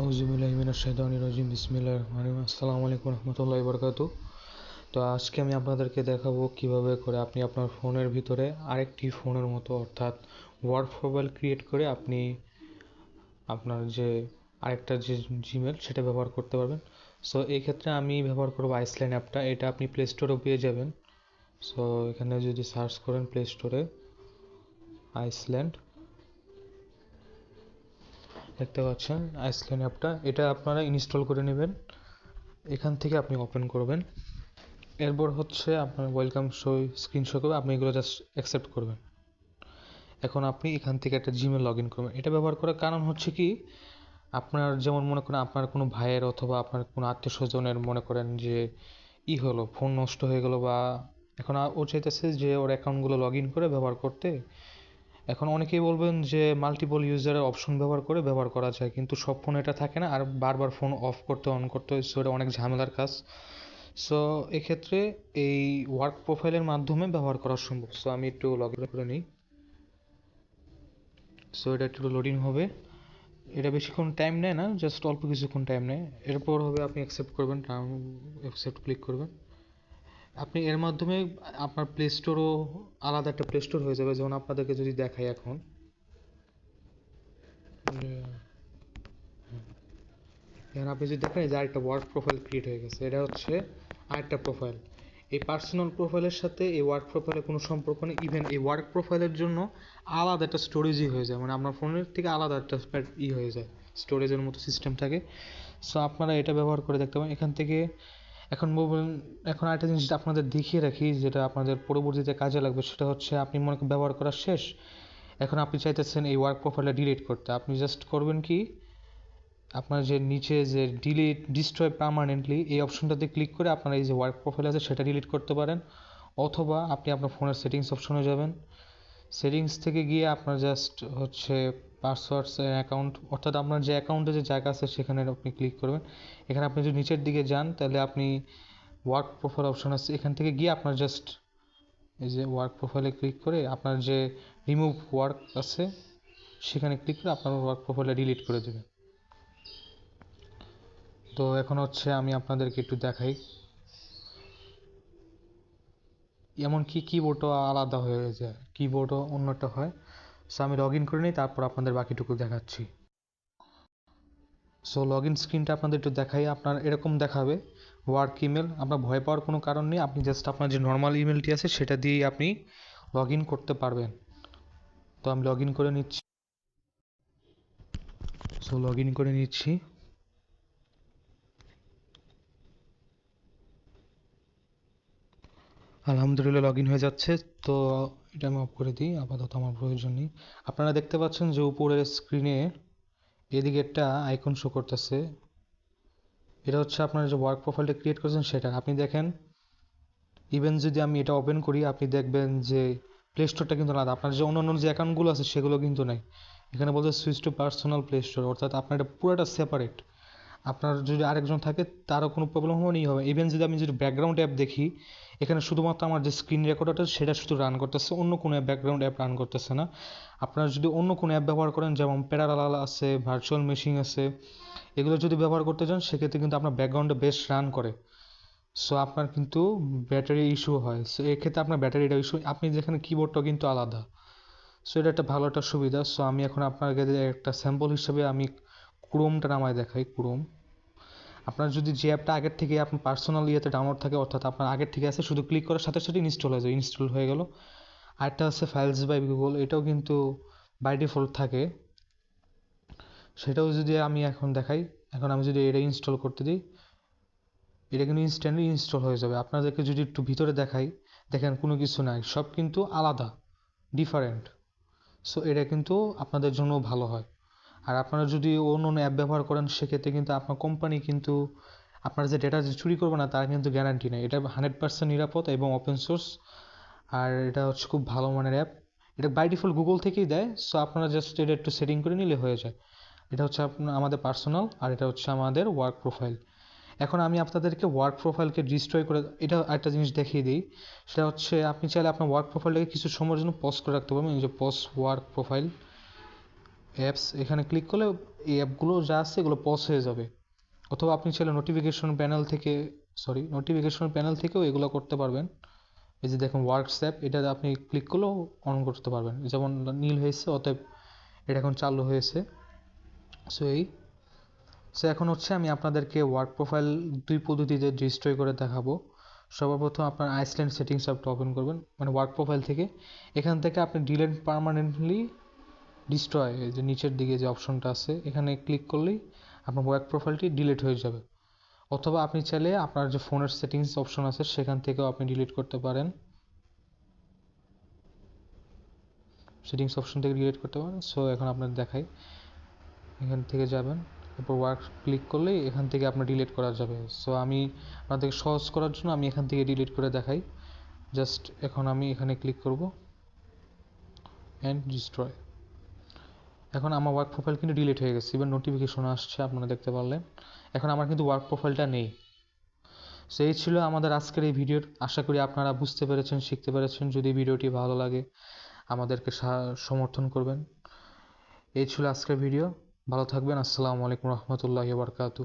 আউজুবিল্লাহিমিনাশাইতানির রাজিম, বিসমিল্লাহির রহমানির রহিম। আসসালামু আলাইকুম রহমতুল্লাহি বারকাতু তো আজকে আমি আপনাদেরকে দেখাবো কীভাবে করে আপনি আপনার ফোনের ভিতরে আরেকটি ফোনের মতো, অর্থাৎ ওয়ার্ড প্রোফাইল ক্রিয়েট করে আপনি আপনার যে আরেকটা যে জিমেল সেটা ব্যবহার করতে পারবেন। সো এই ক্ষেত্রে আমি ব্যবহার করব আইসল্যান্ড অ্যাপটা। এটা আপনি প্লে স্টোরেও পেয়ে যাবেন। সো এখানে যদি সার্চ করেন প্লে স্টোরে আইসল্যান্ড দেখতে পাচ্ছেন আইসল্যান্ড অ্যাপটা এটা আপনারা ইনস্টল করে নেবেন। এখান থেকে আপনি ওপেন করবেন। এরপর হচ্ছে আপনার ওয়েলকাম শো স্ক্রিন শো করবে আপনি এগুলো জাস্ট অ্যাকসেপ্ট করবেন। এখন আপনি এখান থেকে একটা জিমেল লগ ইন করবেন। এটা ব্যবহার করার কারণ হচ্ছে কি, আপনার যেমন মনে করেন আপনার কোনো ভাইয়ের অথবা আপনার কোনো আত্মীয় স্বজনের মনে করেন যে ই হলো ফোন নষ্ট হয়ে গেলো বা এখন ও চাইতেছে যে ওর অ্যাকাউন্টগুলো লগ ইন করে ব্যবহার করতে। এখন অনেকেই বলবেন যে মাল্টিপল ইউজারের অপশন ব্যবহার করে ব্যবহার করা যায়, কিন্তু সব ফোনে এটা থাকে না, আর বারবার ফোন অফ করতে অন করতে সো এটা অনেক ঝামেলার কাজ। সো এক্ষেত্রে এই ওয়ার্ক প্রোফাইলের মাধ্যমে ব্যবহার করা সম্ভব। সো আমি একটু লগ ইন করে নিই। সো এটা একটু লোডিং হবে। এটা বেশিক্ষণ টাইম নেয় না জাস্ট অল্প কিছুক্ষণ টাইম নেয়। এরপর হবে আপনি অ্যাকসেপ্ট করবেন অ্যাকসেপ্ট ক্লিক করবেন। আপনি এর মাধ্যমে আপনার প্লে স্টোরও আলাদা একটা প্লে স্টোর হয়ে যাবে। যেমন আপনাদেরকে যদি দেখাই এখন। এখন আপনি যদি দেখেন যে আরেকটা ওয়ার্ক প্রোফাইল ক্রিয়েট হয়ে গেছে। এটা হচ্ছে আরেকটা প্রোফাইল এই পার্সোনাল প্রোফাইলের সাথে এই ওয়ার্ক প্রোফাইলের কোনো সম্পর্ক নেই। ইভেন এই ওয়ার্ক প্রোফাইলের জন্য আলাদা একটা স্টোরেজই হয়ে যায়। মানে আপনার ফোনের থেকে আলাদা একটা ই হয়ে যায়। স্টোরেজের মতো সিস্টেম থাকে। সো আপনারা এটা ব্যবহার করে দেখতে পারেন। এখান থেকে এখন এখন আরেকটা জিনিস আপনাদের দেখিয়ে রাখি, যেটা আপনাদের পরবর্তীতে কাজে লাগবে, সেটা হচ্ছে আপনি মনে ব্যবহার করা শেষ, এখন আপনি চাইতেছেন এই ওয়ার্ক প্রোফাইলটা ডিলিট করতে। আপনি জাস্ট করবেন কি? আপনার যে নিচে যে ডিলিট ডিস্ট্রয় পারমানেন্টলি এই অপশনটাতে ক্লিক করে আপনার এই যে ওয়ার্ক প্রোফাইল আছে, সেটা ডিলিট করতে পারেন। অথবা আপনি আপনার ফোনের সেটিংস অপশনে যাবেন। সেটিংস থেকে গিয়ে আপনার জাস্ট হচ্ছে পাসওয়ার্ডস অ্যাকাউন্ট অর্থাৎ আপনার যে অ্যাকাউন্টে যে জায়গা আছে সেখানে আপনি ক্লিক করবেন। এখানে আপনি যদি নিচের দিকে যান, তাহলে আপনি ওয়ার্ক প্রোফাইল অপশন আছে। এখান থেকে গিয়ে আপনার জাস্ট এই যে ওয়ার্ক প্রোফাইলে ক্লিক করে আপনার যে রিমুভ ওয়ার্ক আছে, সেখানে ক্লিক করে আপনার ওয়ার্ক প্রোফাইলটা ডিলিট করে দেবেন। তো এখন হচ্ছে আমি আপনাদেরকে একটু দেখাই। এমনকি কিবোর্ডও আলাদা হয়ে যায়। কিবোর্ডও অন্যটা হয়। সো আমি লগ ইন করে নিই, তারপর আপনাদের বাকিটুকু দেখাচ্ছি। সো লগ ইন স্ক্রিনটা আপনাদের একটু দেখাই, আপনার এরকম দেখাবে ওয়ার্ক ইমেল আপনার ভয় পাওয়ার কোনো কারণ নেই, আপনি জাস্ট আপনার যে নর্মাল ইমেলটি আছে, সেটা দিয়েই আপনি লগ ইন করতে পারবেন। তো আমি লগ ইন করে নিচ্ছি। সো লগ ইন করে নিচ্ছি। আলহামদুলিল্লাহ লগ ইন হয়ে যাচ্ছে। তো এটা আমি অফ করে দিই, আপাতত আমার প্রয়োজন নেই। আপনারা দেখতে পাচ্ছেন যে উপরের স্ক্রিনে এদিকে একটা আইকন শো করতেছে। এটা হচ্ছে আপনার যে ওয়ার্ক প্রোফাইলটা ক্রিয়েট করেছেন সেটা। আপনি দেখেন ইভেন যদি আমি এটা ওপেন করি, আপনি দেখবেন যে প্লে স্টোরটা কিন্তু না আপনার যে অন্য অন্য যে অ্যাকাউন্টগুলো আছে, সেগুলো কিন্তু নাই। এখানে বলতে switch to personal play store অর্থাৎ আপনার এটা পুরোটা সেপারেট আপনার যদি আরেকজন থাকে, তারও কোনো প্রবলেম হবেই হবে। ইভেন যদি আমি যদি ব্যাকগ্রাউন্ড অ্যাপ দেখি এখানে শুধুমাত্র আমার যে স্ক্রিন রেকর্ডারটা সেটা শুধু রান করতেছে, অন্য কোনো ব্যাকগ্রাউন্ড অ্যাপ রান করতেছে না। আপনারা যদি অন্য কোনো অ্যাপ ব্যবহার করেন, যেমন প্যারালাল আছে ভার্চুয়াল মেশিন আছে, এগুলো যদি ব্যবহার করতে চান, সেক্ষেত্রে কিন্তু আপনার ব্যাকগ্রাউন্ডে বেশ রান করে। সো আপনার কিন্তু ব্যাটারি ইস্যু হয়। সো এক্ষেত্রে আপনার ব্যাটারিটা ইস্যু আপনি যেখানে কিবোর্ডটা কিন্তু আলাদা। সো এটা একটা ভালো একটা সুবিধা। সো আমি এখন আপনার আপনাকে একটা স্যাম্পল হিসেবে আমি ক্রোমটা নামায় দেখাই ক্রোম আপনার যদি যে অ্যাপটা আগের থেকে আপনার পার্সোনাল ইয়েতে ডাউনলোড থাকে, অর্থাৎ আপনার আগের থেকে আছে, শুধু ক্লিক করার সাথে সাথে ইনস্টল হয়ে যায় ইনস্টল হয়ে গেল। আরেকটা আছে ফাইলস বাই গুগল এটাও কিন্তু বাই ডিফল্ট থাকে। সেটাও যদি আমি এখন দেখাই, এখন আমি যদি এটা ইনস্টল করতে দিই, এটা কিন্তু ইনস্ট্যান্টলি ইনস্টল হয়ে যাবে। আপনাদেরকে যদি একটু ভিতরে দেখাই, দেখেন কোনো কিছু নাই, সব কিন্তু আলাদা ডিফারেন্ট সো এটা কিন্তু আপনাদের জন্য ভালো হয়। আর আপনারা যদি অন্য অন্য অ্যাপ ব্যবহার করেন, সেক্ষেত্রে কিন্তু আপনার কোম্পানি কিন্তু আপনার যে ডেটা যে চুরি করবে না, তার কিন্তু গ্যারান্টি নেই। এটা হান্ড্রেড পার্সেন্ট নিরাপদ এবং ওপেন সোর্স আর এটা হচ্ছে খুব ভালো মানের অ্যাপ এটা বাই গুগল থেকেই দেয় সো আপনারা জাস্ট এটা একটু সেটিং করে নিলে হয়ে যায়। এটা হচ্ছে আপনার, আমাদের পার্সোনাল আর এটা হচ্ছে আমাদের ওয়ার্ক প্রোফাইল এখন আমি আপনাদেরকে ওয়ার্ক প্রোফাইলকে ডিস্ট্রয় করে, এটা একটা জিনিস দেখিয়ে দিই। সেটা হচ্ছে, আপনি চাইলে আপনার ওয়ার্ক প্রোফাইলটাকে কিছু সময়ের জন্য পজ করে রাখতে পারবেন। এই যে পজ ওয়ার্ক প্রোফাইল অ্যাপস এখানে ক্লিক করলে এই অ্যাপগুলো যা আছে এগুলো পজ হয়ে যাবে। অথবা আপনি চাইলে নোটিফিকেশন প্যানেল থেকে সরি নোটিফিকেশন প্যানেল থেকেও এগুলো করতে পারবেন। এই যে দেখুন হোয়াটসঅ্যাপ এটা আপনি ক্লিক করলেও অন করতে পারবেন। যেমন নীল হয়েছে, অতএব এটা এখন চালু হয়েছে। সো এই। সো এখন হচ্ছে আমি আপনাদেরকে ওয়ার্ক প্রোফাইল দুই পদ্ধতিতে ডিস্ট্রয় করে দেখাবো। সর্বপ্রথম আপনার আইসল্যান্ড সেটিংস অ্যাপটা ওপেন করবেন মানে ওয়ার্ক প্রোফাইল থেকে। এখান থেকে আপনি ডিলেট পারমানেন্টলি ডিস্ট্রয় যে নিচের দিকে যে অপশনটা আছে, এখানে ক্লিক করলেই আপনার ওয়ার্ক প্রোফাইলটি ডিলিট হয়ে যাবে। অথবা আপনি চাইলে আপনার যে ফোনের সেটিংস অপশন আছে, সেখান থেকেও আপনি ডিলিট করতে পারেন। সেটিংস অপশন থেকে ডিলিট করতে পারেন। সো এখন আপনার দেখাই। এখান থেকে যাবেন, এরপর ওয়ার্ক ক্লিক করলেই এখান থেকে আপনার ডিলিট করা যাবে। সো আমি আপনাদেরকে সহজ করার জন্য আমি এখান থেকে ডিলিট করে দেখাই। জাস্ট এখন আমি এখানে ক্লিক করব। অ্যান্ড ডিস্ট্রয় এখন আমার ওয়ার্ক প্রোফাইল কিন্তু ডিলিট হয়ে গেছে। এবার নোটিফিকেশন আসছে, আপনারা দেখতে পারলেন। এখন আমার কিন্তু ওয়ার্ক প্রোফাইলটা নেই। সো এই ছিল আমাদের আজকের এই ভিডিওর আশা করি আপনারা বুঝতে পেরেছেন, শিখতে পেরেছেন। যদি ভিডিওটি ভালো লাগে, আমাদেরকে সমর্থন করবেন। এই ছিল আজকের ভিডিও ভালো থাকবেন। আসসালামু আলাইকুম রহমতুল্লাহি বারকাতু